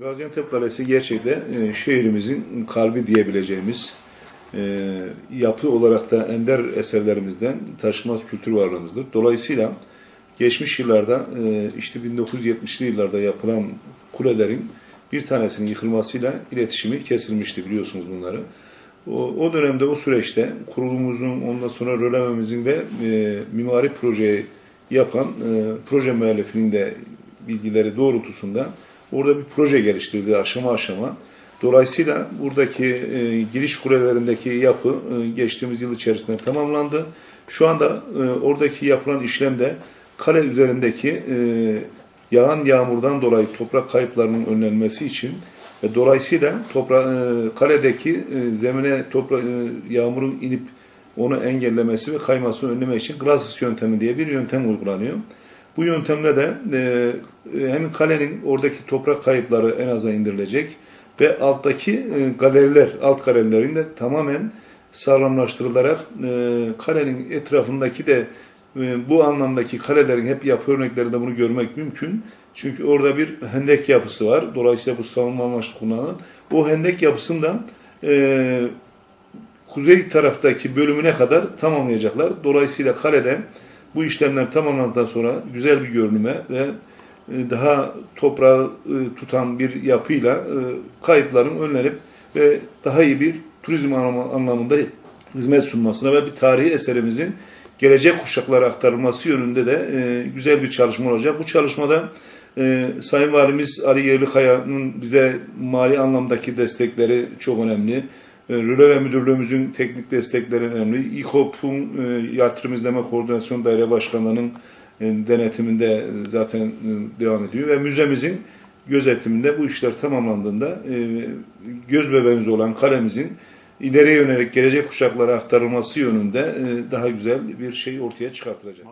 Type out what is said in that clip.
Gaziantep Kalesi gerçekten e, şehrimizin kalbi diyebileceğimiz e, yapı olarak da ender eserlerimizden taşınmaz kültür varlığımızdır. Dolayısıyla geçmiş yıllarda e, işte 1970'li yıllarda yapılan kulelerin bir tanesinin yıkılmasıyla iletişimi kesilmişti biliyorsunuz bunları. O, dönemde o süreçte kurulumuzun ondan sonra rölememizin ve e, mimari projeyi yapan proje müellifinin de bilgileri doğrultusunda orada bir proje geliştirildi aşama aşama. Dolayısıyla buradaki e, giriş kulelerindeki yapı e, geçtiğimiz yıl içerisinde tamamlandı. Şu anda e, oradaki yapılan işlemde kale üzerindeki e, yağan yağmurdan dolayı toprak kayıplarının önlenmesi için ve dolayısıyla topra e, kaledeki e, zemine topra e, yağmurun inip onu engellemesi ve kaymasını önlemek için glasis yöntemi diye bir yöntem uygulanıyor. Bu yöntemle de e, hem kalenin oradaki toprak kayıpları en aza indirilecek ve alttaki e, galeriler, alt galerilerin de tamamen sağlamlaştırılarak e, kalenin etrafındaki de e, bu anlamdaki kalelerin hep yapı örneklerinde bunu görmek mümkün. Çünkü orada bir hendek yapısı var. Dolayısıyla bu savunma amaçlı kullanılan. O hendek yapısında e, kuzey taraftaki bölümüne kadar tamamlayacaklar. Dolayısıyla kalede bu işlemler tamamlandıktan sonra güzel bir görünüme ve e, daha toprağı e, tutan bir yapıyla e, kayıpların önlenip ve daha iyi bir turizm anlamı- anlamında hizmet sunmasına ve bir tarihi eserimizin gelecek kuşaklara aktarılması yönünde de güzel bir çalışma olacak. Bu çalışmada Sayın Valimiz Ali Yerlikaya'nın bize mali anlamdaki destekleri çok önemli. E, Röle ve Müdürlüğümüzün teknik destekleri önemli. İKOP'un e, Yatırım İzleme Koordinasyon Daire Başkanlığı'nın e, denetiminde zaten devam ediyor ve müzemizin gözetiminde bu işler tamamlandığında göz bebeğimiz olan kalemizin ileriye yönelik gelecek kuşaklara aktarılması yönünde daha güzel bir şey ortaya çıkartılacak.